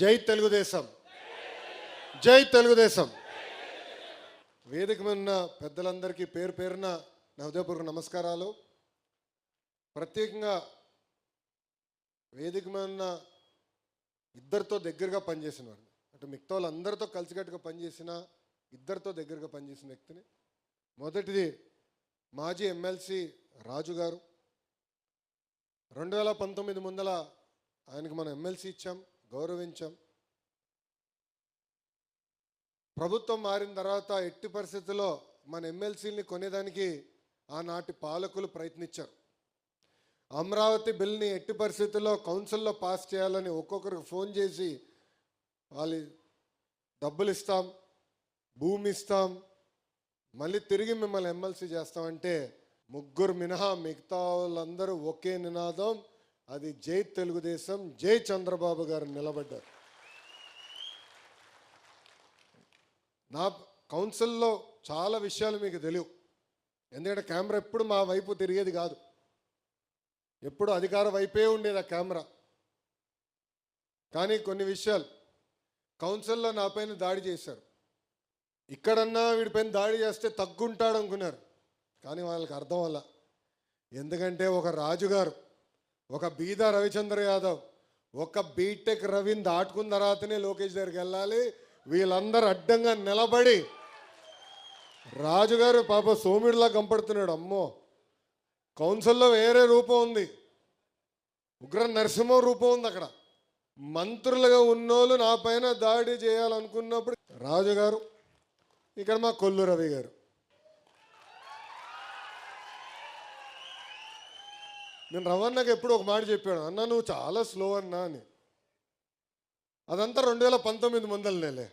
జై తెలుగుదేశం. జై తెలుగుదేశం. వేదిక మీద ఉన్న పెద్దలందరికీ పేరు పేరున నా హృదయపూర్వక నమస్కారాలు. ప్రత్యేకంగా వేదిక మీద ఉన్న ఇద్దరితో దగ్గరగా పనిచేసిన వాడిని అంటే మిగతా వాళ్ళందరితో కలిసికట్టుగా పనిచేసిన ఇద్దరితో దగ్గరగా పనిచేసిన వ్యక్తిని. మొదటిది మాజీ ఎమ్మెల్సీ రాజు గారు. రెండు వేల పంతొమ్మిది ముందల ఆయనకు మనం ఎమ్మెల్సీ ఇచ్చాం. గౌరవించాం. ప్రభుత్వం మారిన తర్వాత ఎట్టి పరిస్థితుల్లో మన ఎమ్మెల్సీని కొనేదానికి ఆనాటి పాలకులు ప్రయత్నించారు. అమరావతి బిల్ని ఎట్టి పరిస్థితుల్లో కౌన్సిల్లో పాస్ చేయాలని ఒక్కొక్కరికి ఫోన్ చేసి వాళ్ళు డబ్బులు ఇస్తాం భూమి ఇస్తాం మళ్ళీ తిరిగి మిమ్మల్ని ఎమ్మెల్సీ చేస్తామంటే ముగ్గురు మినహా మిగతా వాళ్ళందరూ ఒకే నినాదం అది జై తెలుగుదేశం జై చంద్రబాబు గారు నిలబడ్డారు. నా కౌన్సిల్లో చాలా విషయాలు మీకు తెలియవు. ఎందుకంటే కెమెరా ఎప్పుడు మా వైపు తిరిగేది కాదు. ఎప్పుడు అధికార వైపే ఉండేది ఆ కెమెరా. కానీ కొన్ని విషయాలు కౌన్సిల్లో నా పైన దాడి చేశారు. ఇక్కడన్నా వీడిపైన దాడి చేస్తే తగ్గుంటాడు అనుకున్నారు. కానీ వాళ్ళకి అర్థం వల్ల ఎందుకంటే ఒక రాజుగారు ఒక బీద రవిచంద్ర యాదవ్ ఒక బీటెక్ రవిని దాటుకున్న తర్వాతనే లోకేష్ దగ్గరికి వెళ్ళాలి. వీళ్ళందరూ అడ్డంగా నిలబడి రాజుగారు పాప సోమిడిలా కంపడుతున్నాడు. అమ్మో! కౌన్సిల్లో వేరే రూపం ఉంది. ఉగ్ర నరసింహం రూపం ఉంది అక్కడ. మంత్రులుగా ఉన్నోళ్ళు నా పైన దాడి చేయాలనుకున్నప్పుడు రాజుగారు ఇక్కడ మా కొల్లు రవి గారు నేను రవణకి ఎప్పుడు ఒక మాట చెప్పాను అన్న నువ్వు చాలా స్లో అన్నా అని. అదంతా రెండు వేల పంతొమ్మిది వందల నెలే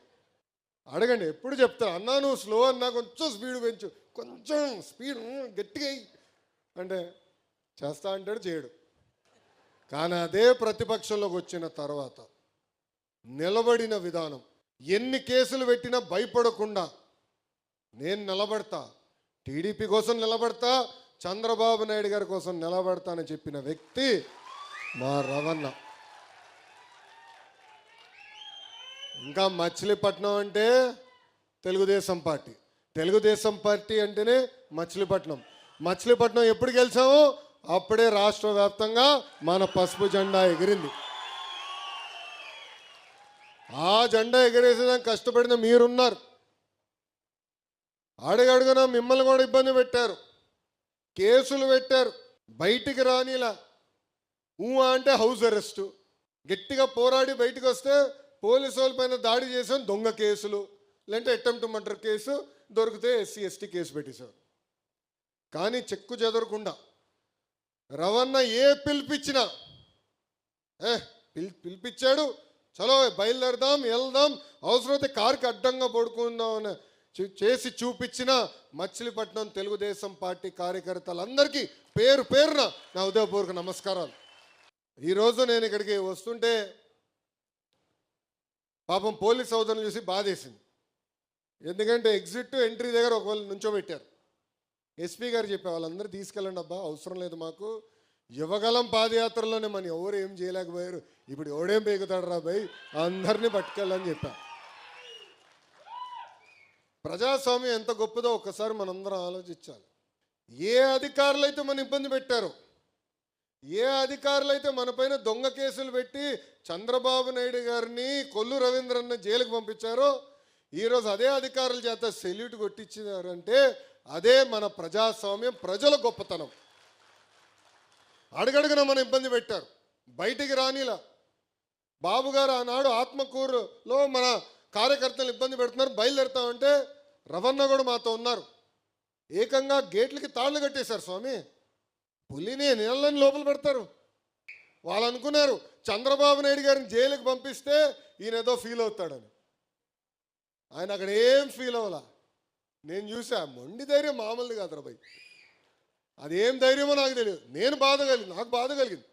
అడగండి ఎప్పుడు చెప్తా అన్నా నువ్వు స్లో అన్నా కొంచెం స్పీడ్ పెంచు కొంచెం స్పీడ్ గట్టిగా అంటే చేస్తా అంటాడు చేయడు. కానీ అదే ప్రతిపక్షంలోకి వచ్చిన తర్వాత నిలబడిన విధానం ఎన్ని కేసులు పెట్టినా భయపడకుండా నేను నిలబడతా టీడీపీ కోసం నిలబడతా చంద్రబాబు నాయుడు గారి కోసం నిలబడతానని చెప్పిన వ్యక్తి మా రవణ. ఇంకా మచిలీపట్నం అంటే తెలుగుదేశం పార్టీ. తెలుగుదేశం పార్టీ అంటేనే మచిలీపట్నం. మచిలీపట్నం ఎప్పుడు గెలిచామో అప్పుడే రాష్ట్ర వ్యాప్తంగా మన పసుపు జెండా ఎగిరింది. ఆ జెండా ఎగరేసేదానికి కష్టపడిన మీరున్నారు. అడుగడుగున మిమ్మల్ని కూడా ఇబ్బంది పెట్టారు. కేసులు పెట్టారు. బయటికి రానిలా. ఊ అంటే హౌస్ అరెస్టు. గట్టిగా పోరాడి బయటకు వస్తే పోలీసు వాళ్ళ పైన దాడి చేసాం దొంగ కేసులు. లేదంటే అటెంప్ట్ మర్డర్ కేసు దొరికితే ఎస్సీ ఎస్టీ కేసు పెట్టేశారు. కానీ చెక్కు చెదరకుండా. రవణ ఏ పిలిపించినా ఏ పిల్ పిలిపించాడు చలో బయలుదేరదాం వెళ్దాం. అవసరమైతే కారుకి అడ్డంగా పడుకుందాం అనే చేసి చూపించిన మచిలీపట్నం తెలుగుదేశం పార్టీ కార్యకర్తలందరికీ పేరు పేరున నా ఉదయపూర్వక నమస్కారాలు. ఈరోజు నేను ఇక్కడికి వస్తుంటే పాపం పోలీస్ సోదరులు చూసి బాధేసింది. ఎందుకంటే ఎగ్జిట్ ఎంట్రీ దగ్గర ఒకవేళ నుంచోబెట్టారు. ఎస్పీ గారు చెప్పే వాళ్ళందరూ తీసుకెళ్ళండి అబ్బా అవసరం లేదు మాకు. యువగలం పాదయాత్రలోనే మన ఎవరు ఏం చేయలేకపోయారు. ఇప్పుడు ఎవడేం పేగుతాడు రా భయ్ అందరినీ పట్టుకెళ్ళని చెప్పారు ప్రజాస్వామ్యం ఎంత గొప్పదో ఒక్కసారి మనందరం ఆలోచించాలి. ఏ అధికారులు అయితే మన ఇబ్బంది పెట్టారో ఏ అధికారులు అయితే మనపైన దొంగ కేసులు పెట్టి చంద్రబాబు నాయుడు గారిని కొల్లు రవీంద్రన్న జైలుకు పంపించారో ఈరోజు అదే అధికారుల చేత సెల్యూట్ కొట్టించినారంటే అదే మన ప్రజాస్వామ్యం ప్రజల గొప్పతనం. అడుగడుగున మన ఇబ్బంది పెట్టారు. బయటికి రానిలా. బాబు గారు ఆనాడు ఆత్మకూరులో మన కార్యకర్తలు ఇబ్బంది పెడుతున్నారు బయలుదేరుతామంటే రవణ కూడా మాతో ఉన్నారు. ఏకంగా గేట్లకి తాళ్ళు కట్టేశారు స్వామి. పులిని నీళ్ళని లోపల పెడతారు. వాళ్ళు అనుకున్నారు చంద్రబాబు నాయుడు గారిని జైలుకి పంపిస్తే ఈయన ఏదో ఫీల్ అవుతాడని. ఆయన అక్కడ ఏం ఫీల్ అవ్వాల. నేను చూసా మొండి ధైర్యం మామూలుది కాదు రాబాయ్ అదేం ధైర్యమో నాకు తెలియదు. నేను బాధ కలిగింది నాకు బాధ కలిగింది.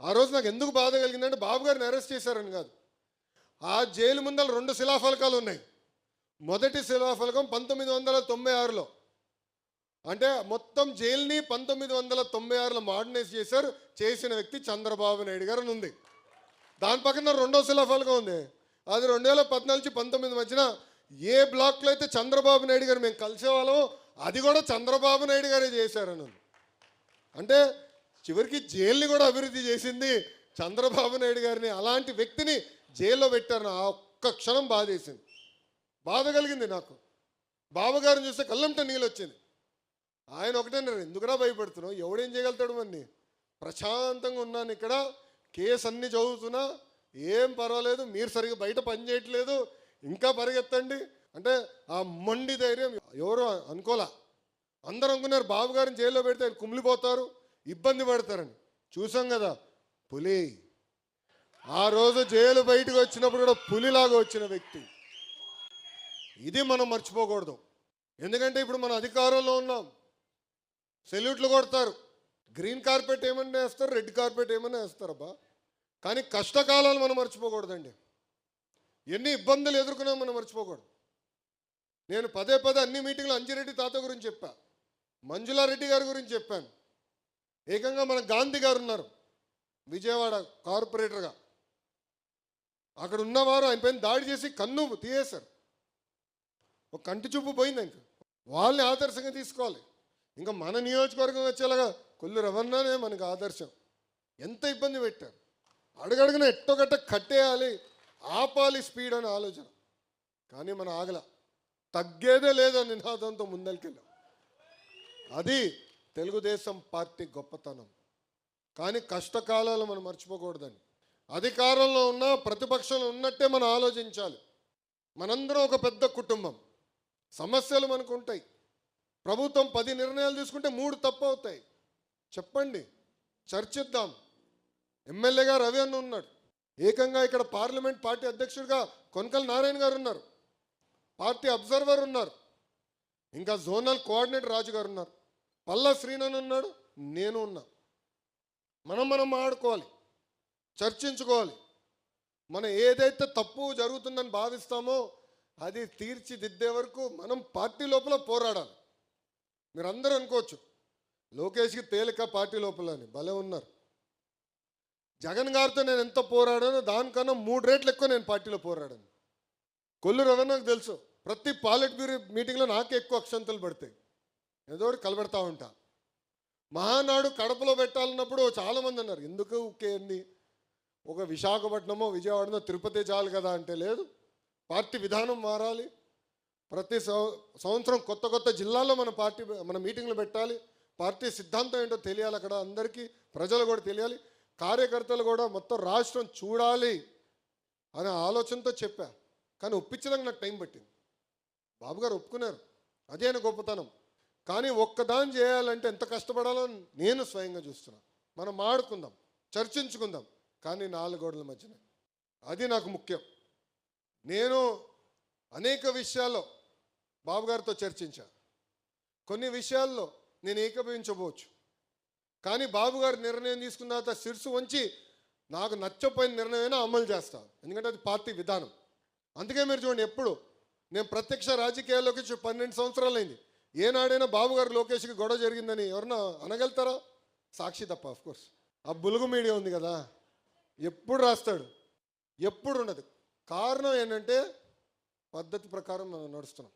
ఆ రోజు నాకు ఎందుకు బాధ కలిగిందంటే బాబు గారిని అరెస్ట్ చేశారని కాదు. ఆ జైలు ముందర రెండు శిలాఫలకాలు ఉన్నాయి. మొదటి శిలాఫలకం పంతొమ్మిది వందల తొంభై ఆరులో. అంటే మొత్తం జైల్ని పంతొమ్మిది వందల తొంభై ఆరులో మోడర్నైజ్ చేశారు చేసిన వ్యక్తి చంద్రబాబు నాయుడు గారు అని ఉంది. దాని పక్కన రెండో శిలాఫలకం ఉంది. అది రెండు వేల పద్నాలుగు పంతొమ్మిది మధ్యన ఏ బ్లాక్లో అయితే చంద్రబాబు నాయుడు గారు మేము కలిసేవాళ్ళమో అది కూడా చంద్రబాబు నాయుడు గారే చేశారని అంటే చివరికి జైల్ని కూడా అభివృద్ధి చేసింది చంద్రబాబు నాయుడు గారిని అలాంటి వ్యక్తిని జైల్లో పెట్టారు ఆ ఒక్క క్షణం బాధేసింది. బాధ కలిగింది నాకు. బావగారిని చూస్తే కళ్ళంట నీళ్ళు వచ్చింది ఆయన ఒకటన్నారు ఎందుకురా భయపడుతున్నావు? ఎవడేం చేయగలుగుతాడు మన్ని ప్రశాంతంగా ఉన్నాను ఇక్కడ. కేసు అన్ని చదువుతున్నా. ఏం పర్వాలేదు. మీరు సరిగ్గా బయట పని చేయట్లేదు. ఇంకా పరిగెత్తండి. అంటే ఆ మొండి ధైర్యం ఎవరు అనుకోలా. అందరూ అనుకున్నారు బాబు గారిని జైల్లో పెడితే ఆయన కుమిలిపోతారు ఇబ్బంది పడతారని. చూసాం కదా పులి. ఆ రోజు జైలు బయటకు వచ్చినప్పుడు కూడా పులిలాగా వచ్చిన వ్యక్తి. ఇది మనం మర్చిపోకూడదు. ఎందుకంటే ఇప్పుడు మన అధికారంలో ఉన్నాం. సెల్యూట్లు కొడతారు. గ్రీన్ కార్పెట్ ఏమన్నా వేస్తారు రెడ్ కార్పెట్ ఏమన్నా వేస్తారబ్బా. కానీ కష్టకాలాలు మనం మర్చిపోకూడదండి. ఎన్ని ఇబ్బందులు ఎదుర్కొన్నా మనం మర్చిపోకూడదు. నేను పదే పదే అన్ని మీటింగ్లు అంజిరెడ్డి తాత గురించి చెప్పా. మంజులారెడ్డి గారి గురించి చెప్పాను. ఏకంగా మన గాంధీ గారు ఉన్నారు. విజయవాడ కార్పొరేటర్గా. అక్కడ ఉన్నవారు ఆయన పైన దాడి చేసి కన్ను తీయేశారు ఒక కంటి చూపు పోయింది ఇంకా. వాళ్ళని ఆదర్శంగా తీసుకోవాలి. ఇంకా మన నియోజకవర్గం వచ్చేలాగా కొల్లు రవణనే మనకు ఆదర్శం. ఎంత ఇబ్బంది పెట్టారు? అడుగడుగున ఎట్టొగట్ట కట్టేయాలి ఆపాలి స్పీడ్ అనే ఆలోచన. కానీ మన ఆగల. తగ్గేదే లేదని నినాదంతో ముందరికెళ్ళాం. అది తెలుగుదేశం పార్టీ గొప్పతనం. కానీ కష్టకాలాలు మనం మర్చిపోకూడదని అధికారంలో ఉన్న ప్రతిపక్షంలో ఉన్నట్టే మనం ఆలోచించాలి. మనందరం ఒక పెద్ద కుటుంబం. సమస్యలు మనకు ఉంటాయి. ప్రభుత్వం పది నిర్ణయాలు తీసుకుంటే మూడు తప్పు అవుతాయి. చెప్పండి. చర్చిద్దాం. ఎమ్మెల్యేగా రవి అన్న ఉన్నాడు. ఏకంగా ఇక్కడ పార్లమెంట్ పార్టీ అధ్యక్షుడిగా కొనకల్ నారాయణ గారు ఉన్నారు. పార్టీ అబ్జర్వర్ ఉన్నారు. ఇంకా జోనల్ కోఆర్డినేటర్ రాజు గారు ఉన్నారు. పల్లా శ్రీనన్ ఉన్నాడు. నేను ఉన్నా. మనం మనం ఆడుకోవాలి చర్చించుకోవాలి. మనం ఏదైతే తప్పు జరుగుతుందని భావిస్తామో అది తీర్చిదిద్దే వరకు మనం పార్టీ లోపల పోరాడాలి. మీరందరూ అనుకోవచ్చు లోకేష్కి తేలిక పార్టీ లోపల అని భలే ఉన్నారు. జగన్ గారితో నేను ఎంత పోరాడానో దానికన్నా మూడు రేట్లు ఎక్కువ నేను పార్టీలో పోరాడాను. కొల్లు రవి నాకు తెలుసు ప్రతి పాలిట్ బ్యూరో మీటింగ్లో నాకే ఎక్కువ అక్షంతలు పడతాయి. ఏదో ఒకటి కలబెడతా ఉంటా. మహానాడు కడపలో పెట్టాలన్నప్పుడు చాలామంది అన్నారు ఎందుకు ఉక్కేంది ఒక విశాఖపట్నమో విజయవాడనో తిరుపతి చాలు కదా అంటే లేదు. పార్టీ విధానం మారాలి. ప్రతి సంవత్సరం కొత్త కొత్త జిల్లాల్లో మన పార్టీ మన మీటింగ్లు పెట్టాలి. పార్టీ సిద్ధాంతం ఏంటో తెలియాలి అక్కడ అందరికీ ప్రజలు కూడా తెలియాలి. కార్యకర్తలు కూడా మొత్తం రాష్ట్రం చూడాలి అనే ఆలోచనతో చెప్పా. కానీ ఒప్పించడానికి నాకు టైం పట్టింది. బాబు గారు ఒప్పుకున్నారు. అదే ఆయన గొప్పతనం. కానీ ఒక్కదాని చేయాలంటే ఎంత కష్టపడాలో నేను స్వయంగా చూస్తున్నా. మనం మాడుకుందాం చర్చించుకుందాం. కానీ నాలుగు గోడల మధ్యన. అది నాకు ముఖ్యం. నేను అనేక విషయాల్లో బాబు గారితో చర్చించా. కొన్ని విషయాల్లో నేను ఏకీభవించబోవచ్చు. కానీ బాబు గారు నిర్ణయం తీసుకున్న తర్వాత శిరసు ఉంచి నాకు నచ్చపోయిన నిర్ణయమైనా అమలు చేస్తా. ఎందుకంటే అది పార్టీ విధానం. అందుకే మీరు చూడండి ఎప్పుడు నేను ప్రత్యక్ష రాజకీయాల్లోకి పన్నెండు సంవత్సరాలు అయింది ఏనాడైనా బాబు గారు లోకేష్కి గొడవ జరిగిందని ఎవరన్నా అనగలుగుతారా? సాక్షి తప్ప ఆఫ్ కోర్స్ ఆ బులుగు మీడియా ఉంది కదా. ఎప్పుడు రాస్తాడు? ఎప్పుడు ఉండదు. కారణం ఏంటంటే పద్ధతి ప్రకారం మనం నడుస్తున్నాం.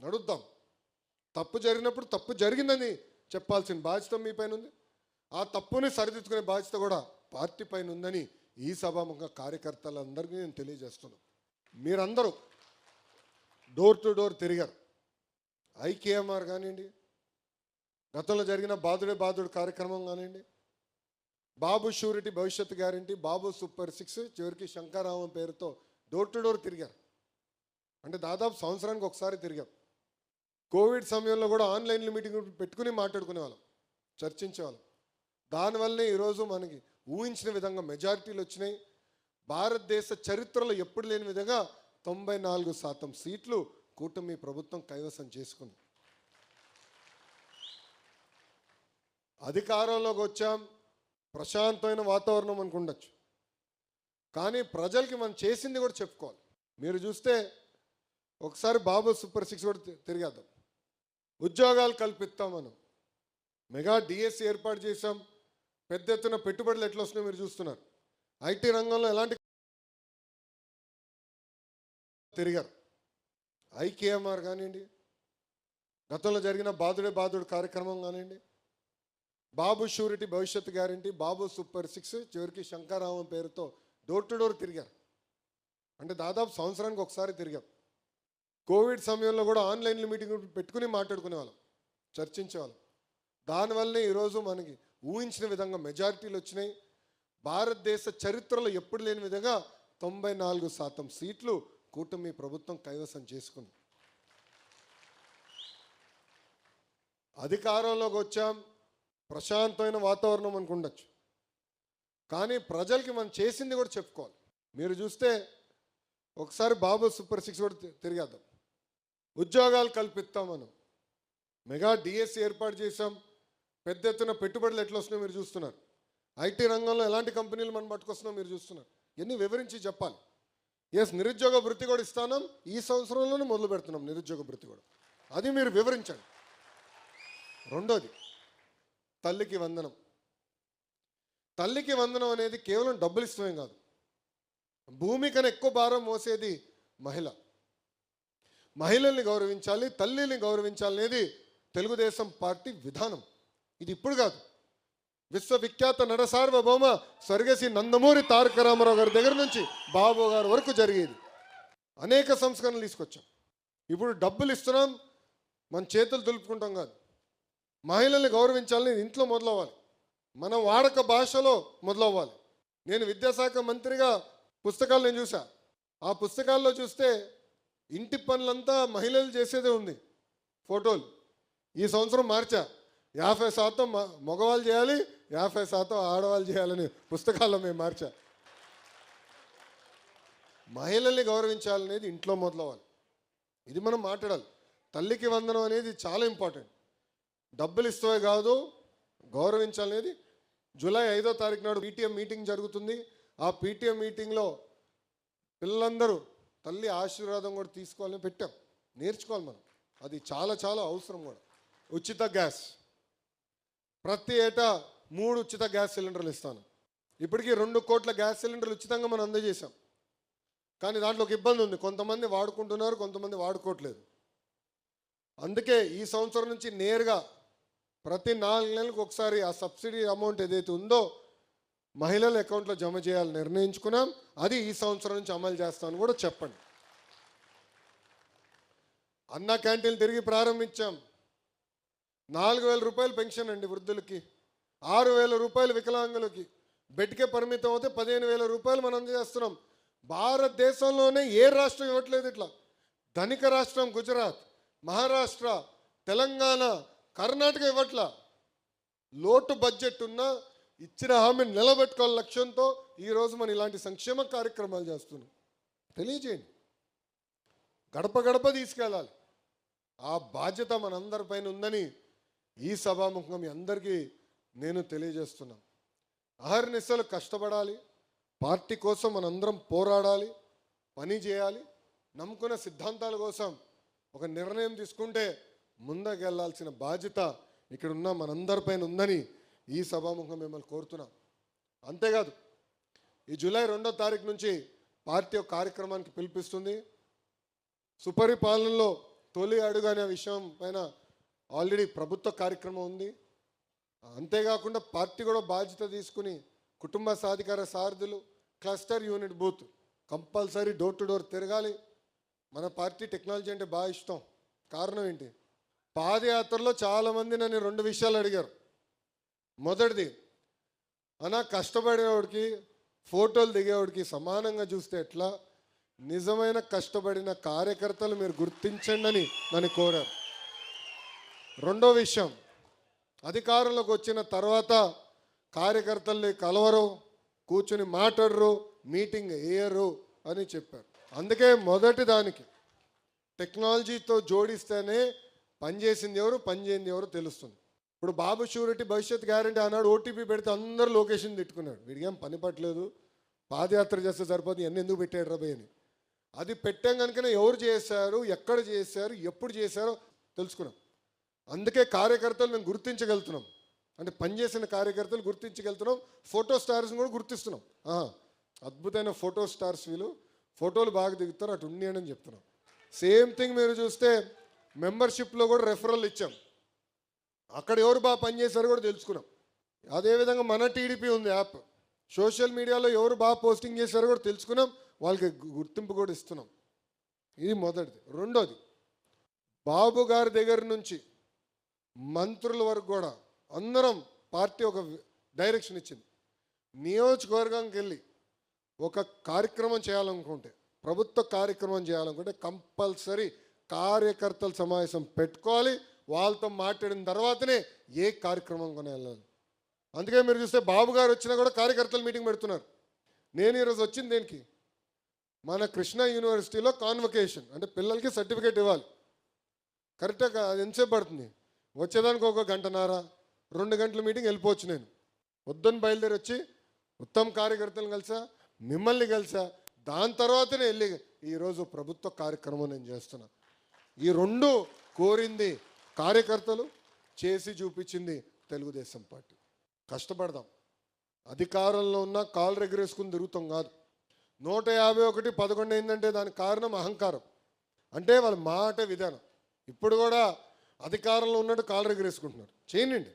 నడుద్దాం. తప్పు జరిగినప్పుడు తప్పు జరిగిందని చెప్పాల్సిన బాధ్యత మీ పైన ఉంది. ఆ తప్పుని సరిదిద్దుకునే బాధ్యత కూడా పార్టీ పైన ఉందని ఈ సభాముఖ కార్యకర్తలందరికీ నేను తెలియజేస్తున్నాను. మీరందరూ డోర్ టు డోర్ తిరిగారు. ఐకేఎంఆర్ కానివ్వండి గతంలో జరిగిన బాధుడే బాధుడు కార్యక్రమం కానివ్వండి బాబు షూరిటీ భవిష్యత్ గ్యారంటీ బాబు సూపర్ సిక్స్ చివరికి శంకరామం పేరుతో డోర్ టు డోర్ తిరిగారు. అంటే దాదాపు సంవత్సరానికి ఒకసారి తిరిగాం. కోవిడ్ సమయంలో కూడా ఆన్లైన్ మీటింగ్ పెట్టుకుని మాట్లాడుకునేవాళ్ళం చర్చించేవాళ్ళం. దానివల్లనే ఈరోజు మనకి ఊహించిన విధంగా మెజారిటీలు వచ్చినాయి. భారతదేశ చరిత్రలో ఎప్పుడు లేని విధంగా తొంభై నాలుగు శాతం సీట్లు కూటమి ప్రభుత్వం కైవసం చేసుకుంది. అధికారంలోకి వచ్చాం. ప్రశాంతమైన వాతావరణం మనకు ఉండొచ్చు. కానీ ప్రజలకి మనం చేసింది కూడా చెప్పుకోవాలి. మీరు చూస్తే ఒకసారి బాబు సూపర్ సిక్స్ కూడా తిరిగేద్దాం. ఉద్యోగాలు కల్పిస్తాం మనం. మెగా డిఎస్సి ఏర్పాటు చేసాం పెద్ద ఎత్తున పెట్టుబడులు ఎట్లా వస్తున్నాయో మీరు చూస్తున్నారు. ఐటీ రంగంలో ఎలాంటి తిరిగారు? ఐకేఎంఆర్ కానివ్వండి గతంలో జరిగిన బాధుడే బాధుడు కార్యక్రమం కానివ్వండి బాబు షూరిటీ భవిష్యత్ గ్యారంటీ బాబు సూపర్ సిక్స్ చివరికి శంకరామం పేరుతో డోర్ టు డోర్ తిరిగారు. అంటే దాదాపు సంవత్సరానికి ఒకసారి తిరిగాం. కోవిడ్ సమయంలో కూడా ఆన్లైన్ మీటింగ్ పెట్టుకుని మాట్లాడుకునే వాళ్ళం చర్చించేవాళ్ళం. దానివల్లనే ఈరోజు మనకి ఊహించిన విధంగా మెజారిటీలు వచ్చినాయి. భారతదేశ చరిత్రలో ఎప్పుడు లేని విధంగా తొంభై నాలుగు శాతం సీట్లు కూటమి ప్రభుత్వం కైవసం చేసుకుంది. అధికారంలోకి వచ్చాం. ప్రశాంతమైన వాతావరణం అనుకుండొచ్చు కానీ ప్రజలకి మనం చేసింది కూడా చెప్పుకోవాలి. మీరు చూస్తే ఒకసారి బాబు సూపర్ సిక్స్ కూడా తిరిగేద్దాం. ఉద్యోగాలు కల్పిస్తాం మనం. మెగా డిఎస్సి ఏర్పాటు చేసాం పెద్ద ఎత్తున పెట్టుబడులు ఎట్లా వస్తున్నాయో మీరు చూస్తున్నారు. ఐటీ రంగంలో ఎలాంటి కంపెనీలు మనం పట్టుకొస్తున్నాం మీరు చూస్తున్నారు. ఇవన్నీ వివరించి చెప్పాలి. ఎస్ నిరుద్యోగ వృత్తి కూడా ఇస్తానం. ఈ సంవత్సరంలోనే మొదలు పెడుతున్నాం నిరుద్యోగ వృత్తి కూడా. అది మీరు వివరించండి. రెండోది తల్లికి వందనం. తల్లికి వందనం అనేది కేవలం డబ్బులు ఇష్టమే కాదు. భూమి కన్నా ఎక్కువ భారం మోసేది మహిళ. మహిళల్ని గౌరవించాలి తల్లిని గౌరవించాలి అనేది తెలుగుదేశం పార్టీ విధానం. ఇది ఇప్పుడు కాదు. విశ్వవిఖ్యాత నరసార్వభౌమ స్వర్గశ్రీ నందమూరి తారక రామారావు గారి దగ్గర నుంచి బాబు గారి వరకు జరిగేది. అనేక సంస్కరణలు తీసుకొచ్చాం. ఇప్పుడు డబ్బులు ఇస్తున్నాం మన చేతులు దులుపుకుంటాం కాదు. మహిళల్ని గౌరవించాలని ఇంట్లో మొదలవ్వాలి. మనం వాడక భాషలో మొదలవ్వాలి. నేను విద్యాశాఖ మంత్రిగా పుస్తకాలు నేను చూసా ఆ పుస్తకాల్లో చూస్తే ఇంటి పనులంతా మహిళలు చేసేదే ఉంది. ఫోటోలు. ఈ సంవత్సరం మార్చా. యాభై శాతం మగవాళ్ళు చేయాలి యాభై శాతం ఆడవాళ్ళు చేయాలని పుస్తకాల్లో మేము మార్చా. మహిళల్ని గౌరవించాలనేది ఇంట్లో మొదలవ్వాలి. ఇది మనం మాట్లాడాలి. తల్లికి వందనం అనేది చాలా ఇంపార్టెంట్. డబ్బులు ఇస్తే కాదు గౌరవించాలనేది. జూలై ఐదో తారీఖు నాడు పీటీఎం మీటింగ్ జరుగుతుంది. ఆ పీటీఎం మీటింగ్లో పిల్లలందరూ తల్లి ఆశీర్వాదం కూడా తీసుకోవాలని పెట్టాం. నేర్చుకోవాలి మనం. అది చాలా చాలా అవసరం కూడా. ఉచిత గ్యాస్. ప్రతి ఏటా మూడు ఉచిత గ్యాస్ సిలిండర్లు ఇస్తాను. ఇప్పటికీ రెండు కోట్ల గ్యాస్ సిలిండర్లు ఉచితంగా మనం అందజేశాం. కానీ దాంట్లో ఒక ఇబ్బంది ఉంది. కొంతమంది వాడుకుంటున్నారు కొంతమంది వాడుకోవట్లేదు. అందుకే ఈ సంవత్సరం నుంచి నేరుగా ప్రతి నాలుగు నెలలకు ఒకసారి ఆ సబ్సిడీ అమౌంట్ ఏదైతే ఉందో మహిళల అకౌంట్లో జమ చేయాలని నిర్ణయించుకున్నాం. అది ఈ సంవత్సరం నుంచి అమలు చేస్తామని కూడా చెప్పండి. అన్న క్యాంటీన్ తిరిగి ప్రారంభించాం. నాలుగు వేల రూపాయలు పెన్షన్ అండి వృద్ధులకి. ఆరు వేల రూపాయలు వికలాంగులకి. బెడ్కే పరిమితం అవుతే పదిహేను వేల రూపాయలు మనం అందజేస్తున్నాం భారతదేశంలోనే ఏ రాష్ట్రం ఇవ్వట్లేదు ఇట్లా. ధనిక రాష్ట్రం గుజరాత్ మహారాష్ట్ర తెలంగాణ కర్ణాటక ఇవ్వట్లా. లోటు బడ్జెట్ ఉన్నా ఇచ్చిన హామీని నిలబెట్టుకోవాలి లక్ష్యంతో ఈరోజు మనం ఇలాంటి సంక్షేమ కార్యక్రమాలు చేస్తున్నాం. తెలియజేయండి. గడప గడప తీసుకెళ్ళాలి. ఆ బాధ్యత మనందరిపైన ఉందని ఈ సభాముఖంగా మీ అందరికీ నేను తెలియజేస్తున్నాను అహర్నిశలు కష్టపడాలి. పార్టీ కోసం మనందరం పోరాడాలి. పని చేయాలి. నమ్ముకున్న సిద్ధాంతాల కోసం ఒక నిర్ణయం తీసుకుంటే ముందకెళ్ళాల్సిన బాధ్యత ఇక్కడ ఉన్న మనందరిపైన ఉందని ఈ సభాముఖం మిమ్మల్ని కోరుతున్నాం. అంతేకాదు ఈ జూలై రెండో తారీఖు నుంచి పార్టీ ఒక కార్యక్రమానికి పిలిపిస్తుంది. సుపరిపాలనలో తొలి అడుగు అనే విషయం పైన ఆల్రెడీ ప్రభుత్వ కార్యక్రమం ఉంది. అంతేకాకుండా పార్టీ కూడా బాధ్యత తీసుకుని కుటుంబ సాధికార సారథులు cluster unit booth compulsory door to door తిరగాలి. మన పార్టీ టెక్నాలజీ అంటే బాగా ఇష్టం. కారణం ఏంటి? పాదయాత్రలో చాలామంది నన్ను రెండు విషయాలు అడిగారు. మొదటిది అనా కష్టపడేవాడికి ఫోటోలు దిగేవాడికి సమానంగా చూస్తే ఎట్లా? నిజమైన కష్టపడిన కార్యకర్తలు మీరు గుర్తించండి అని నన్ను కోరారు. రెండో విషయం అధికారంలోకి వచ్చిన తర్వాత కార్యకర్తల్ని కలవరు కూర్చుని మాట్లాడరు మీటింగ్ వేయరు అని చెప్పారు. అందుకే మొదటి దానికి టెక్నాలజీతో జోడిస్తేనే పనిచేసింది ఎవరు పనిచేయింది ఎవరు తెలుస్తుంది. ఇప్పుడు బాబు షూరిటీ భవిష్యత్ గ్యారంటీ అన్నాడు ఓటీపీ పెడితే అందరూ లొకేషన్ తిట్టుకున్నాడు. వీడికి పని పట్టలేదు పాదయాత్ర చేస్తే సరిపోతుంది ఎన్ని ఎందుకు పెట్టాడు రబై అని. అది పెట్టాం కనుకనే ఎవరు చేశారు ఎక్కడ చేశారు ఎప్పుడు చేశారో తెలుసుకున్నాం. అందుకే కార్యకర్తలు మేము గుర్తించగలుగుతున్నాం. అంటే పనిచేసిన కార్యకర్తలు గుర్తించగలుగుతున్నాం ఫోటో స్టార్స్ని కూడా గుర్తిస్తున్నాం. అద్భుతమైన ఫోటో స్టార్స్ వీళ్ళు. ఫోటోలు బాగా దిగుతారు అటు ఉండి అని చెప్తున్నాం. సేమ్ థింగ్ మీరు చూస్తే మెంబర్షిప్లో కూడా రెఫరల్ ఇచ్చాం. అక్కడ ఎవరు బాగా పనిచేశారో కూడా తెలుసుకున్నాం. అదేవిధంగా మన టీడీపీ ఉంది యాప్. సోషల్ మీడియాలో ఎవరు బాగా పోస్టింగ్ చేశారో కూడా తెలుసుకున్నాం. వాళ్ళకి గుర్తింపు కూడా ఇస్తున్నాం. ఇది మొదటిది. రెండోది బాబు గారి దగ్గర నుంచి మంత్రుల వరకు కూడా అందరం పార్టీ ఒక డైరెక్షన్ ఇచ్చింది. నియోజకవర్గంకి వెళ్ళి ఒక కార్యక్రమం చేయాలనుకుంటే ప్రభుత్వ కార్యక్రమం చేయాలనుకుంటే కంపల్సరీ కార్యకర్తల సమావేశం పెట్టుకోవాలి. వాళ్ళతో మాట్లాడిన తర్వాతనే ఏ కార్యక్రమం కొని వెళ్ళాలి అందుకే మీరు చూస్తే బాబు గారు వచ్చినా కూడా కార్యకర్తల మీటింగ్ పెడుతున్నారు. నేను ఈరోజు వచ్చింది దేనికి? మన కృష్ణా యూనివర్సిటీలో కాన్వకేషన్ అంటే పిల్లలకి సర్టిఫికేట్ ఇవ్వాలి. కరెక్ట్గా అది ఎంతసేపు పడుతుంది? వచ్చేదానికి ఒక గంటన్నర రెండు గంటల మీటింగ్ వెళ్ళిపోవచ్చు నేను. వద్దని బయలుదేరి వచ్చి ఉత్తమ కార్యకర్తలను కలిసా మిమ్మల్ని కలిసా దాని తర్వాతనే వెళ్ళి ఈరోజు ప్రభుత్వ కార్యక్రమం నేను చేస్తున్నాను ఈ రెండు కోరింది కార్యకర్తలు చేసి చూపించింది తెలుగుదేశం పార్టీ. కష్టపడదాం. అధికారంలో ఉన్న కాలు రెగరేసుకుని తిరుగుతాం కాదు. నూట యాభై ఒకటి పదకొండు అయిందంటే దానికి కారణం అహంకారం. అంటే వాళ్ళ మాట విధానం. ఇప్పుడు కూడా అధికారంలో ఉన్నట్టు కాలు రెగరేసుకుంటున్నారు. చేయనండి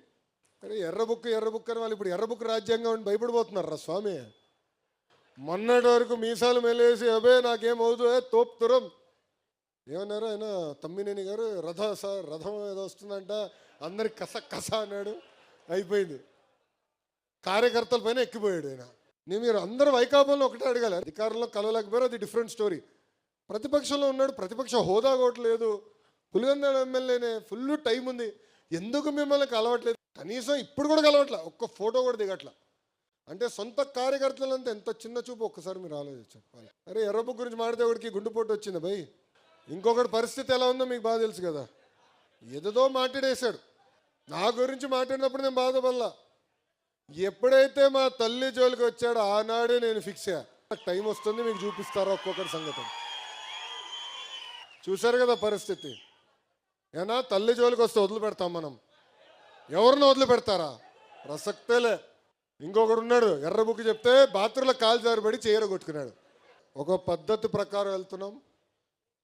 కానీ ఎర్రబుక్ ఎర్రబుక్ అని వాళ్ళు ఇప్పుడు ఎర్రబుక్ రాజ్యాంగం అని భయపడిపోతున్నారు రా స్వామి? మొన్నటి వరకు మీసాలు మెలేసి అబే నాకేమవుదు తోపుతురం ఏమన్నారు ఆయన తమ్మినేని గారు రథ సార్ రథం ఏదో వస్తుందంట అందరికి కస కస అన్నాడు. అయిపోయింది. కార్యకర్తల పైన ఎక్కిపోయాడు ఆయన. నేను మీరు అందరూ వైకాపంలో ఒకటే అడగాలి. అధికారంలో కలవలేకపోయారు అది డిఫరెంట్ స్టోరీ ప్రతిపక్షంలో ఉన్నాడు ప్రతిపక్ష హోదా కూడా లేదు. ఎమ్మెల్యేనే ఫుల్ టైం ఉంది. ఎందుకు మిమ్మల్ని కలవట్లేదు? కనీసం ఇప్పుడు కూడా కలవట్లే? ఒక్క ఫోటో కూడా దిగట్లా? అంటే సొంత కార్యకర్తలంతా ఎంత చిన్న చూపు? ఒక్కసారి మీరు ఆలోచించాలి అరే ఎర్రబుక్ గురించి మాడితే ఒకటికి గుండెపోటు వచ్చింది భయ్? ఇంకొకటి పరిస్థితి ఎలా ఉందో మీకు బాగా తెలుసు కదా. ఏదో మాట్లాడేశాడు. నా గురించి మాట్లాడినప్పుడు నేను బాధపడలా. ఎప్పుడైతే మా తల్లి జోలికి వచ్చాడో ఆనాడే నేను ఫిక్స్ అయ్యా. టైం వస్తుంది మీకు చూపిస్తారా ఒక్కొక్కటి సంగతి. చూశారు కదా పరిస్థితి. ఏనా తల్లి జోలికి వస్తే వదిలిపెడతాం మనం. ఎవరిని వదిలిపెడతారా? ప్రసక్తేలే. ఇంకొకడు ఉన్నాడు ఎర్ర బుక్ చెప్తే బాత్రూంలో కాలు జారిబడి చీర కొట్టుకున్నాడు. ఒక పద్ధతి ప్రకారం వెళ్తున్నాం.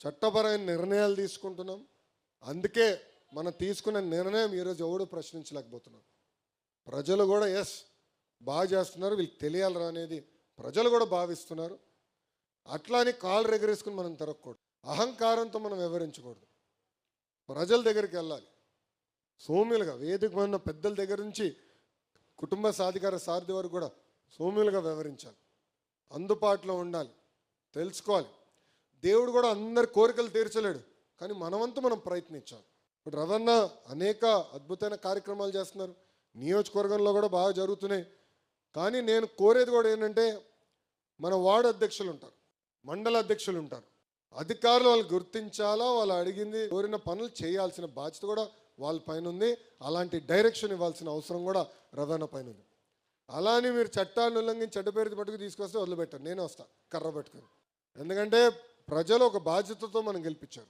చట్టపరమైన నిర్ణయాలు తీసుకుంటున్నాం. అందుకే మనం తీసుకున్న నిర్ణయం ఈరోజు ఎవడు ప్రశ్నించలేకపోతున్నాం. ప్రజలు కూడా ఎస్ బాగా చేస్తున్నారు వీళ్ళకి తెలియాలరా అనేది ప్రజలు కూడా భావిస్తున్నారు. అట్లా అని కాలు రెగరేసుకుని మనం తిరగకూడదు. అహంకారంతో మనం వివరించకూడదు ప్రజల దగ్గరికి వెళ్ళాలి. సోమ్యులుగా వేదిక ఉన్న పెద్దల దగ్గర నుంచి కుటుంబ సాధికార సారథి వరకు కూడా సోమ్యులుగా వివరించాలి అందుబాటులో ఉండాలి. తెలుసుకోవాలి. దేవుడు కూడా అందరి కోరికలు తీర్చలేడు. కానీ మనమంతా మనం ప్రయత్నించాలి. ఇప్పుడు రవన్న అనేక అద్భుతమైన కార్యక్రమాలు చేస్తున్నారు. నియోజకవర్గంలో కూడా బాగా జరుగుతున్నాయి. కానీ నేను కోరేది కూడా ఏంటంటే మన వార్డు అధ్యక్షులు ఉంటారు మండల అధ్యక్షులు ఉంటారు. అధికారులు వాళ్ళు గుర్తించాలా వాళ్ళు అడిగింది కోరిన పనులు చేయాల్సిన బాధ్యత కూడా వాళ్ళ పైన ఉంది. అలాంటి డైరెక్షన్ ఇవ్వాల్సిన అవసరం కూడా రవాణా పైన ఉంది. అలానే మీరు చట్టాన్ని ఉల్లంఘించి చెడ్డపేరు పట్టుకు తీసుకొస్తే వదిలిపెట్టారు. నేనే వస్తాను కర్ర పట్టుకుని. ఎందుకంటే ప్రజలు ఒక బాధ్యతతో మనం గెలిపించారు.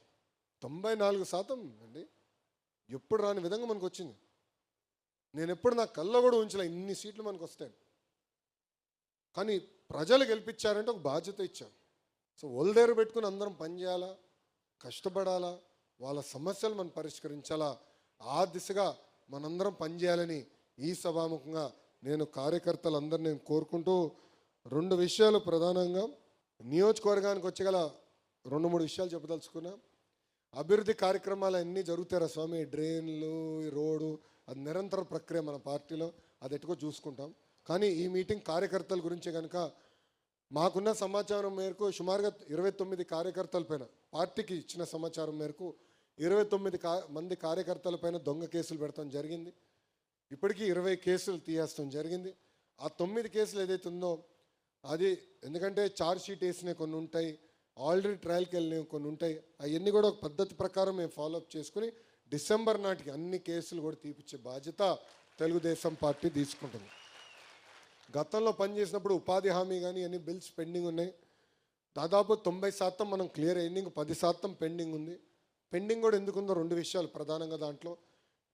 తొంభై నాలుగు శాతం అండి. ఎప్పుడు రాని విధంగా మనకు వచ్చింది. నేను ఎప్పుడు నా కళ్ళ కూడా ఉంచలే ఇన్ని సీట్లు మనకు వస్తాయి. కానీ ప్రజలు గెలిపించారంటే ఒక బాధ్యత ఇచ్చారు. సో ఒల్దేరు పెట్టుకుని అందరం పనిచేయాలా కష్టపడాలా? వాళ్ళ సమస్యలు మనం పరిష్కరించాలా? ఆ దిశగా మనందరం పనిచేయాలని ఈ సభాముఖంగా నేను కార్యకర్తలందరినీ నేను కోరుకుంటూ రెండు విషయాలు ప్రధానంగా. నియోజకవర్గానికి వచ్చగల రెండు మూడు విషయాలు చెప్పదలుచుకున్నా. అభివృద్ధి కార్యక్రమాలు అన్నీ జరుగుతారా స్వామి? డ్రైన్లు రోడ్డు అది నిరంతర ప్రక్రియ మన పార్టీలో అది ఎట్టుకో చూసుకుంటాం. కానీ ఈ మీటింగ్ కార్యకర్తల గురించి కనుక మాకున్న సమాచారం మేరకు సుమారుగా ఇరవై తొమ్మిది కార్యకర్తల పైన పార్టీకి ఇచ్చిన సమాచారం మేరకు ఇరవై తొమ్మిది కా మంది కార్యకర్తల పైన దొంగ కేసులు పెడతాం జరిగింది. ఇప్పటికీ ఇరవై కేసులు తీయేస్తాం జరిగింది. ఆ తొమ్మిది కేసులు ఏదైతే ఉందో అది ఎందుకంటే ఛార్జ్ షీట్ వేసినవి కొన్ని ఉంటాయి. ఆల్రెడీ ట్రయల్కి వెళ్ళినవి కొన్ని ఉంటాయి. అవన్నీ కూడా ఒక పద్ధతి ప్రకారం మేము ఫాలోఅప్ చేసుకుని డిసెంబర్ నాటికి అన్ని కేసులు కూడా తీపిచ్చే బాధ్యత తెలుగుదేశం పార్టీ తీసుకుంటుంది. గతంలో పనిచేసినప్పుడు ఉపాధి హామీ కానీ అన్ని బిల్స్ పెండింగ్ ఉన్నాయి. దాదాపు తొంభై శాతం మనం క్లియర్ అయింది. ఇంక పది శాతం పెండింగ్ ఉంది. పెండింగ్ కూడా ఎందుకుందో రెండు విషయాలు ప్రధానంగా దాంట్లో.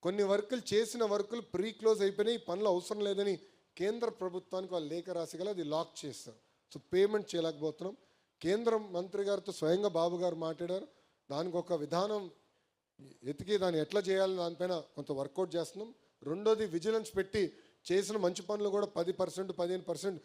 కొన్ని వర్కులు చేసిన వర్కులు ప్రీ క్లోజ్ అయిపోయినాయి. ఈ పనులు అవసరం లేదని కేంద్ర ప్రభుత్వానికి వాళ్ళు లేఖ రాసి గల అది లాక్ చేస్తారు సో పేమెంట్ చేయలేకపోతున్నాం. కేంద్ర మంత్రి గారితో స్వయంగా బాబు గారు మాట్లాడారు. దానికి ఒక విధానం ఎతికి దాన్ని ఎట్లా చేయాలి దానిపైన కొంత వర్కౌట్ చేస్తున్నాం. రెండోది విజిలెన్స్ పెట్టి చేసిన మంచి పనులు కూడా పది పర్సెంట్ పదిహేను పర్సెంట్